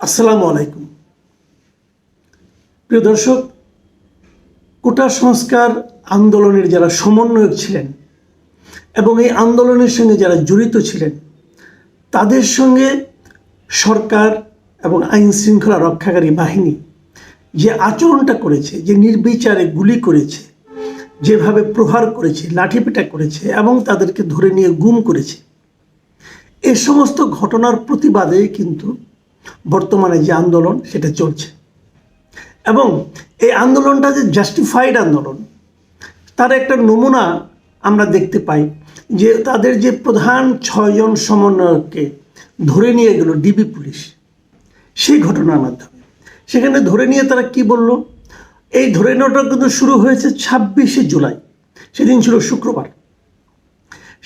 আসসালামু আলাইকুম। প্রিয় দর্শক, কোটা সংস্কার আন্দোলনের যারা সমন্বয়ক ছিলেন এবং এই আন্দোলনের সঙ্গে যারা জড়িত ছিলেন, তাদের সঙ্গে সরকার এবং আইন শৃঙ্খলা রক্ষাকারী বাহিনী যে আচরণটা করেছে, যে নির্বিচারে গুলি করেছে, যেভাবে প্রহার করেছে, লাঠিপেটা করেছে এবং তাদেরকে ধরে নিয়ে গুম করেছে, এ সমস্ত ঘটনার প্রতিবাদে কিন্তু বর্তমানে যে আন্দোলন সেটা চলছে। এবং এই আন্দোলনটা যে জাস্টিফাইড আন্দোলন, তার একটা নমুনা আমরা দেখতে পাই যে তাদের যে প্রধান ছয়জন সমন্বয়ককে ধরে নিয়ে গেল ডিবি পুলিশ, সেই ঘটনার মাধ্যমে। সেখানে ধরে নিয়ে তারা কি বলল? এই ধরে নেওয়াটা কিন্তু শুরু হয়েছে ছাব্বিশে জুলাই, সেদিন ছিল শুক্রবার।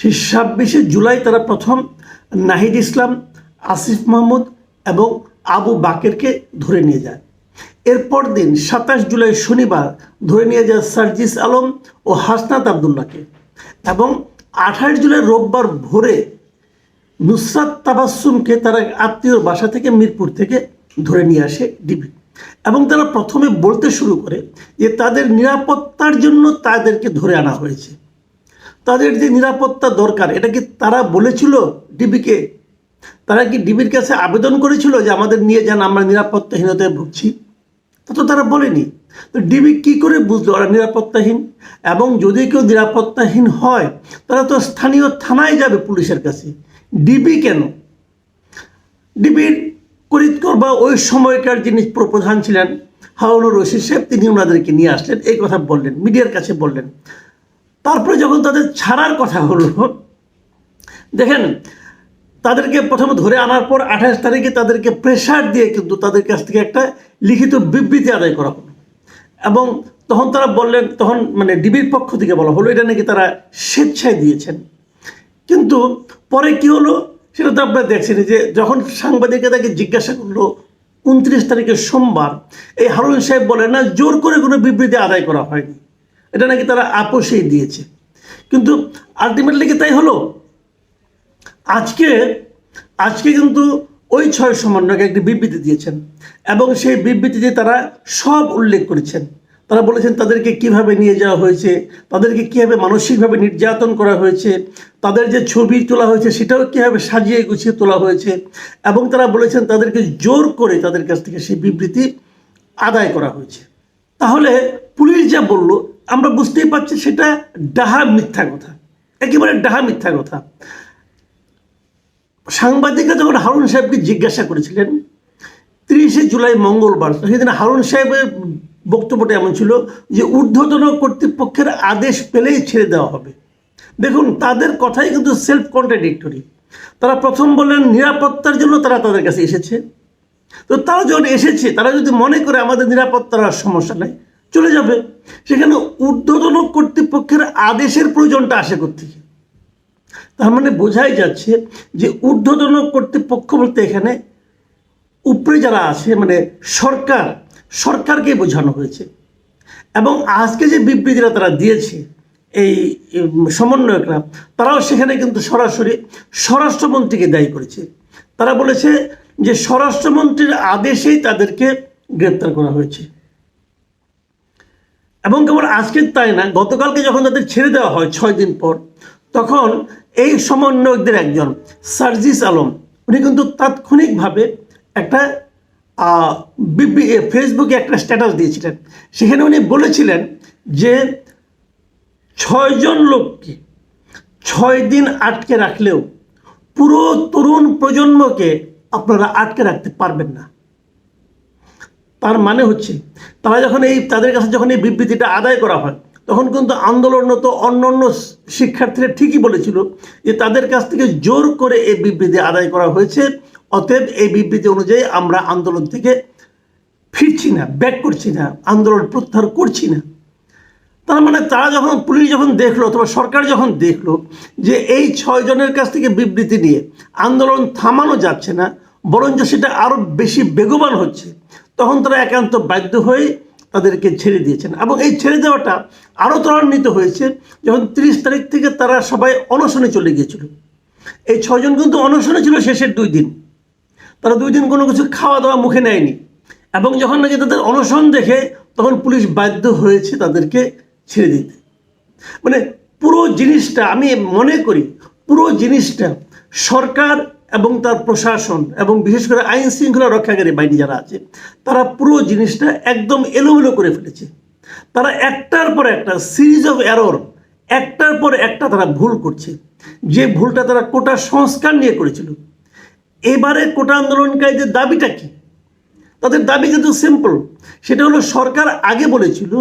সেই ছাব্বিশে জুলাই তারা প্রথম নাহিদ ইসলাম, আসিফ মাহমুদ এবং আবু বাকেরকে ধরে নিয়ে যায়। এরপর দিন সাতাশ জুলাই শনিবার ধরে নিয়ে যায় সার্জিস আলম ও হাসনাত আবদুল্লাহকে। এবং আঠাশ জুলাই রোববার ভোরে নুসরাত তাবাসুমকে তারা আত্মীয়র বাসা থেকে মিরপুর থেকে ধরে নিয়ে আসে ডিবি। এবং তারা প্রথমে বলতে শুরু করে যে তাদের নিরাপত্তার জন্য তাদেরকে ধরে আনা হয়েছে। তাদের যে নিরাপত্তা দরকার, এটা কি তারা বলেছিল ডিবিকে তারা কি ডিবির কাছে আবেদন করেছিল যে আমাদের নিয়ে যান, আমরা নিরাপত্তাহীনতায় ভুগছি? তা তো তারা বলেনি। তো ডিবি কি করে বুঝলো ওরা নিরাপত্তাহীন? এবং যদি কেউ নিরাপত্তাহীন হয়, তারা তো স্থানীয় থানায় যাবে পুলিশের কাছে। ডিবি কেন? ডিবির করিতকর বা ওই সময়কার যিনি প্রধান ছিলেন হাউনুর রশিদ সাহেব, তিনি ওনাদেরকে নিয়ে আসলেন, এই কথা বললেন, মিডিয়ার কাছে বললেন। তারপরে যখন তাদের ছাড়ার কথা হলো, দেখেন তাদেরকে প্রথমে ধরে আনার পর আঠাশ তারিখে তাদেরকে প্রেশার দিয়ে কিন্তু তাদের কাছ থেকে একটা লিখিত বিবৃতি আদায় করা হলো। এবং তখন তারা বললেন, তখন মানে ডিবির পক্ষ থেকে বলা হলো, এটা নাকি তারা স্বেচ্ছায় দিয়েছেন। কিন্তু পরে কি হলো, সেটা তো আপনারা দেখছেন যে যখন সাংবাদিকরা তাকে জিজ্ঞাসা করল উনত্রিশ তারিখের সোমবার, এই হারুন সাহেব বলেন, না, জোর করে কোনো বিবৃতি আদায় করা হয়নি। এটা নাকি তারা আপোষেই দিয়েছে। কিন্তু আলটিমেটলি কি তাই হলো? আজকে আজকে কিন্তু ওই ছয় সমন্বয়কে একটি বিবৃতি দিয়েছেন এবং সেই বিবৃতিতে তারা সব উল্লেখ করেছেন। তারা বলেছেন তাদেরকে কীভাবে নিয়ে যাওয়া হয়েছে, তাদেরকে কীভাবে মানসিকভাবে নির্যাতন করা হয়েছে, তাদের যে ছবি তোলা হয়েছে সেটাও কীভাবে সাজিয়ে গুছিয়ে তোলা হয়েছে এবং তারা বলেছেন তাদেরকে জোর করে তাদের কাছ থেকে সেই বিবৃতি আদায় করা হয়েছে। তাহলে পুলিশ যা বলল, আমরা বুঝতেই পারছি সেটা ডাহা মিথ্যা কথা। একেবারে ডাহা মিথ্যা কথা। সাংবাদিকরা যখন হারুন সাহেবকে জিজ্ঞাসা করেছিলেন, তিরিশে জুলাই মঙ্গলবার, সেদিন হারুন সাহেবের বক্তব্যটা এমন ছিল যে ঊর্ধ্বতন কর্তৃপক্ষের আদেশ পেলেই ছেড়ে দেওয়া হবে। দেখুন, তাদের কথাই কিন্তু সেলফ কন্ট্রাডিক্টরি তারা প্রথম বললেন, নিরাপত্তার জন্য তারা তাদের কাছে এসেছে। তো তারা যখন এসেছে, তারা যদি মনে করে আমাদের নিরাপত্তার সমস্যা নাই, চলে যাবে। সেখানে ঊর্ধ্বতন কর্তৃপক্ষের আদেশের প্রয়োজনটা আসে কোথেকে তার মানে বোঝাই যাচ্ছে যে ঊর্ধ্বতন কর্তৃপক্ষ বলতে এখানে উপরে যারা আছে মানে সরকার, সরকারকে বোঝানো হয়েছে। এবং আজকে যে বিবৃতিটা তারা দিয়েছে, এই সমন্বয়করা, তারাও সেখানে কিন্তু সরাসরি স্বরাষ্ট্রমন্ত্রীকে দায়ী করেছে। তারা বলেছে যে স্বরাষ্ট্রমন্ত্রীর আদেশেই তাদেরকে গ্রেপ্তার করা হয়েছে। এবং কেবল আজকে তাই না, গতকালকে যখন তাদের ছেড়ে দেওয়া হয় ছয় দিন পর, তখন এই সমন্বয়কদের একজন, সার্জিস আলম। উনি কিন্তু তাৎক্ষণিকভাবে একটা ফেসবুকে একটা স্ট্যাটাস দিয়েছিলেন। সেখানে উনি বলেছিলেন যে ছয়জন লোককে ছয় দিন আটকে রাখলেও পুরো তরুণ প্রজন্মকে আপনারা আটকে রাখতে পারবেন না। তার মানে হচ্ছে, তারা যখন এই, তাদের কাছে যখন এই বিবৃতিটা আদায় করা হয় তখন কিন্তু আন্দোলনরত অন্য অন্য শিক্ষার্থীরা ঠিকই বলেছিল যে তাদের কাছ থেকে জোর করে এই বিবৃতি আদায় করা হয়েছে। অতএব এই বিবৃতি অনুযায়ী আমরা আন্দোলন থেকে ফিরছি না, ব্যাক করছি না, আন্দোলন প্রত্যাহার করছি না। তার মানে তারা যখন, পুলিশ যখন দেখল অথবা সরকার যখন দেখল যে এই ছয় জনের কাছ থেকে বিবৃতি নিয়ে আন্দোলন থামানো যাচ্ছে না, বরঞ্চ সেটা আরও বেশি বেগবান হচ্ছে, তখন তারা একান্ত বাধ্য হয়ে তাদেরকে ছেড়ে দিয়েছেন। এবং এই ছেড়ে দেওয়াটা আরও ত্বরান্বিত হয়েছে যখন তিরিশ তারিখ থেকে তারা সবাই অনশনে চলে গিয়েছিল। এই ছজন কিন্তু অনশনে ছিল শেষের দুই দিন। তারা দুই দিন কোনো কিছু খাওয়া দাওয়া মুখে নেয়নি। এবং যখন নাকি তাদের অনশন দেখে তখন পুলিশ বাধ্য হয়েছে তাদেরকে ছেড়ে দিতে। মানে পুরো জিনিসটা আমি মনে করি, পুরো জিনিসটা সরকার এবং তার প্রশাসন এবং বিশেষ করে আইন শৃঙ্খলা রক্ষাকারী বাহিনী যারা আছে, তারা পুরো জিনিসটা একদম এলোমেলো করে ফেলেছে। তারা একটার পর একটা সিরিজ অফ এরর একটার পর একটা তারা ভুল করছে। যে ভুলটা তারা কোটা সংস্কার নিয়ে করেছিল। এবারে কোটা আন্দোলনকারীদের দাবিটা কি? তাদের দাবি কিন্তু সিম্পল সেটা হলো সরকার আগে বলেছিল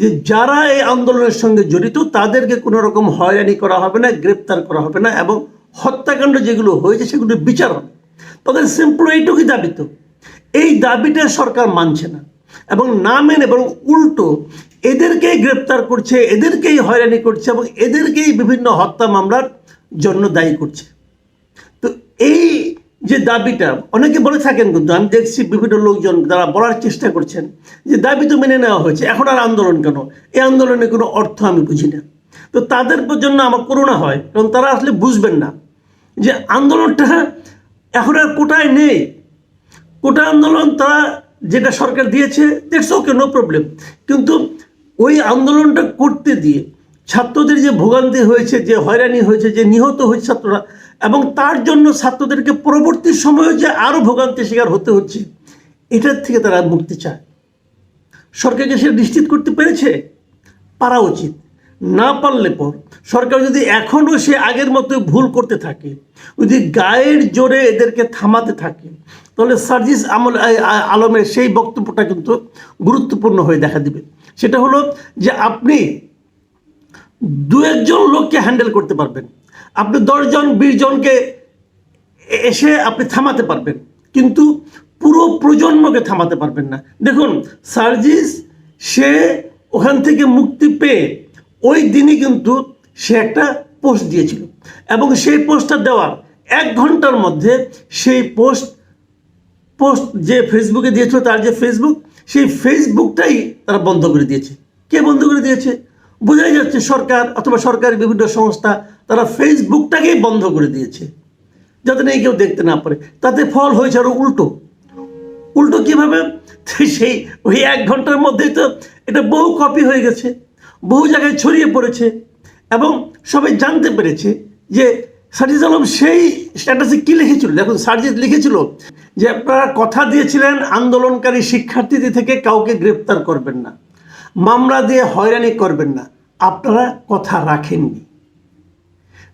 যে যারা এই আন্দোলনের সঙ্গে জড়িত, তাদেরকে কোনো রকম হয়রানি করা হবে না, গ্রেপ্তার করা হবে না এবং হত্যাকাণ্ড যেগুলো হয়েছে সেগুলো বিচার হবে। তাদের সিম্পল এইটুকুই দাবি তো। এই দাবিটা সরকার মানছে না এবং না মেনে বরং উল্টো এদেরকেই গ্রেপ্তার করছে, এদেরকেই হয়রানি করছে এবং এদেরকেই বিভিন্ন হত্যা মামলার জন্য দায়ী করছে। তো এই যে দাবিটা, অনেকে বলে থাকেন কিন্তু, আমি দেখছি বিভিন্ন লোকজন যারা বলার চেষ্টা করছেন যে দাবি তো মেনে নেওয়া হয়েছে, এখন আর আন্দোলন কেন? এই আন্দোলনের কোনো অর্থ আমি বুঝি না। তো তাদের জন্য আমার করোনা হয় কারণ তারা আসলে বুঝবেন না যে আন্দোলনটা এখন আর কোটায় নেই। কোটা আন্দোলন তারা যেটা সরকার দিয়েছে দ্যাটস ওকে নো প্রবলেম কিন্তু ওই আন্দোলনটা করতে দিয়ে ছাত্রদের যে ভোগান্তি হয়েছে, যে হয়রানি হয়েছে, যে নিহত হয়েছে ছাত্ররা এবং তার জন্য ছাত্রদেরকে পরবর্তী সময়ে যে আরও ভোগান্তি শিকার হতে হচ্ছে, এটার থেকে তারা মুক্তি চায়। সরকারকে সে নিশ্চিত করতে পেরেছে? পারা উচিত। না পারলে পর সরকার যদি এখনও সে আগের মতো ভুল করতে থাকে, যদি গায়ের জোরে এদেরকে থামাতে থাকে, তাহলে সার্জিস আমল আলমের সেই বক্তব্যটা কিন্তু গুরুত্বপূর্ণ হয়ে দেখা দিবে। সেটা হলো যে আপনি দু একজন লোককে হ্যান্ডেল করতে পারবেন। আপনি দশজন বিশ জনকে এসে আপনি থামাতে পারবেন। কিন্তু পুরো প্রজন্মকে থামাতে পারবেন না। দেখুন, সার্জিস সে ওখান থেকে মুক্তি পেয়ে ওই দিনই কিন্তু সে একটা পোস্ট দিয়েছিল। এবং সেই পোস্টটা দেওয়ার এক ঘণ্টার মধ্যে সেই পোস্ট পোস্ট যে ফেসবুকে দিয়েছিল তার যে ফেসবুক সেই ফেসবুকটাই তারা বন্ধ করে দিয়েছে। কে বন্ধ করে দিয়েছে? বোঝাই যাচ্ছে সরকার অথবা সরকারি বিভিন্ন সংস্থা তারা ফেসবুকটাকেই বন্ধ করে দিয়েছে। যাতে নেই কেউ দেখতে না পারে। তাতে ফল হয়েছে আরও উল্টো। উল্টো কীভাবে? সেই, ওই এক ঘণ্টার মধ্যেই তো এটা বহু কপি হয়ে গেছে। বহু জায়গায় ছড়িয়ে পড়েছে এবং সবাই জানতে পেরেছে যে সার্জিদ আলম সেই স্ট্যাটাসে কী লিখেছিল? দেখুন সার্জিদ লিখেছিল যে আপনারা কথা দিয়েছিলেন, আন্দোলনকারী শিক্ষার্থীদের থেকে কাউকে গ্রেপ্তার করবেন না, মামলা দিয়ে হয়রানি করবেন না, আপনারা কথা রাখেননি।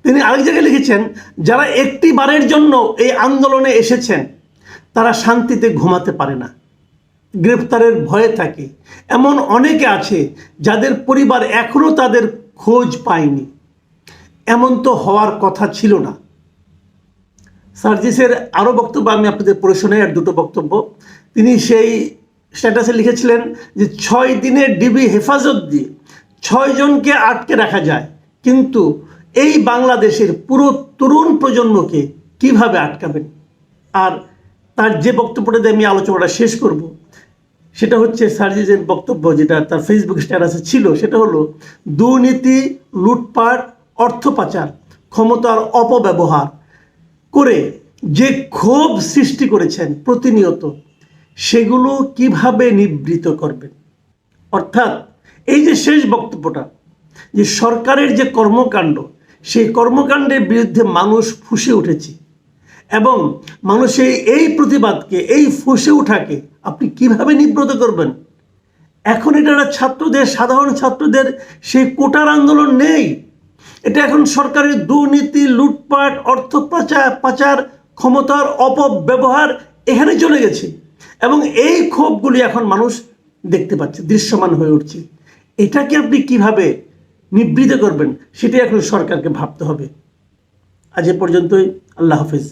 তিনি আরেক জায়গায় লিখেছেন, যারা একটি বারের জন্য এই আন্দোলনে এসেছেন, তারা শান্তিতে ঘুমাতে পারে না। গ্রেপ্তারের ভয়ে থাকে। এমন অনেকে আছে যাদের পরিবার এখনও তাদের খোঁজ পায়নি। এমন তো হওয়ার কথা ছিল না। সার্জিসের আরও বক্তব্য আমি আপনাদের পড়ে শোনাই, আর দুটো বক্তব্য। তিনি সেই স্ট্যাটাসে লিখেছিলেন যে, ছয় দিনের ডিবি হেফাজত দিয়ে ছয়জনকে আটকে রাখা যায়। কিন্তু এই বাংলাদেশের পুরো তরুণ প্রজন্মকে কীভাবে আটকাবেন? আর তার যে বক্তব্যটা দিয়ে আমি আলোচনাটা শেষ করব সেটা হচ্ছে সার্জিসের বক্তব্য যেটা তার ফেসবুক স্ট্যাটাসে ছিল, সেটা হলো দুর্নীতি, লুটপাট, অর্থ পাচার, ক্ষমতার অপব্যবহার করে যে ক্ষোভ সৃষ্টি করেছেন প্রতিনিয়ত, সেগুলো কীভাবে নিবৃত করবেন? অর্থাৎ এই যে শেষ বক্তব্যটা, যে সরকারের যে কর্মকাণ্ড, সেই কর্মকাণ্ডের বিরুদ্ধে মানুষ ফুসে উঠেছে এবং মানুষের এই প্রতিবাদকে, এই ফুসে ওঠাকে আপনি কীভাবে নিব্রত করবেন? এখন এটা ছাত্রদের, সাধারণ ছাত্রদের, সেই কোটার আন্দোলন নেই। এটা এখন সরকারের দুর্নীতি, লুটপাট, অর্থ পাচার পাচার, ক্ষমতার অপব্যবহার এখানে চলে গেছে। এবং এই ক্ষোভগুলি এখন মানুষ দেখতে পাচ্ছে, দৃশ্যমান হয়ে উঠছে। এটাকে আপনি কীভাবে নিবৃত করবেন, সেটাই এখন সরকারকে ভাবতে হবে। আজ এ পর্যন্তই, আল্লাহ হাফিজ।